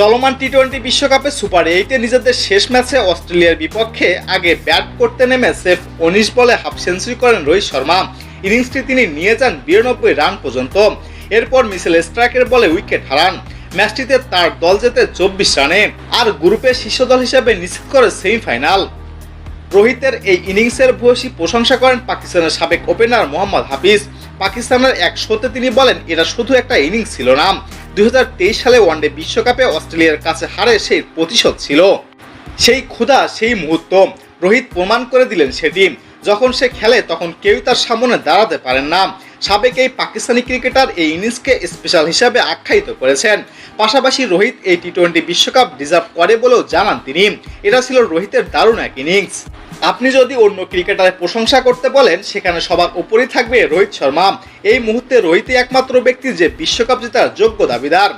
চলমান T twenty বিশ্বকাপে super এইটে নিজেদের শেষ ম্যাচে অস্ট্রেলিয়ার বিপক্ষে আগে ব্যাট করতে নেমে সেফ উনিশ বলে হাফ সেঞ্চুরি করেন রোহিত শর্মা। ইনিংসটি তিনি নিয়ে যান বিরানব্বই রান পর্যন্ত। এরপর মিসেল স্ট্রাইকের বলে উইকেট হারান। ম্যাচটিতে তার দল যেতে চব্বিশ রানে। আর গ্রুপের শীর্ষ দল হিসেবে নিশ্চিত করে সেমিফাইনাল। রোহিতের এই ইনিংসের ভূয়সী প্রশংসা করেন পাকিস্তানের সাবেক ওপেনার মোহাম্মদ হাফিজ। পাকিস্তানের এক শোতে তিনি বলেন এটা শুধু একটা ইনিংস ছিল না। দুই হাজার তেইশ সালে ওয়ানডে বিশ্বকাপে অস্ট্রেলিয়ার কাছে হারে সেই প্রতিশোধ ছিল। সেই ক্ষুধা, সেই মুহূর্ত রোহিত প্রমাণ করে দিলেন সেটি যখন সে খেলে তখন কেউ তার সামনে দাঁড়াতে পারেন না। সাবেক এই পাকিস্তানি ক্রিকেটার এই ইনিংসকে স্পেশাল হিসাবে আখ্যায়িত করেছেন। পাশাপাশি রোহিত এই টি টোয়েন্টি বিশ্বকাপ ডিজার্ভ করে বলেও জানান তিনি। এটা ছিল রোহিতের দারুণ এক ইনিংস। আপনি যদি অন্য ক্রিকেটারের প্রশংসা করতে বলেন, সেখানে সবার উপরেই থাকবে রোহিত শর্মা। এই মুহূর্তে রোহিতই একমাত্র ব্যক্তি যে বিশ্বকাপ জেতার যোগ্য দাবিদার।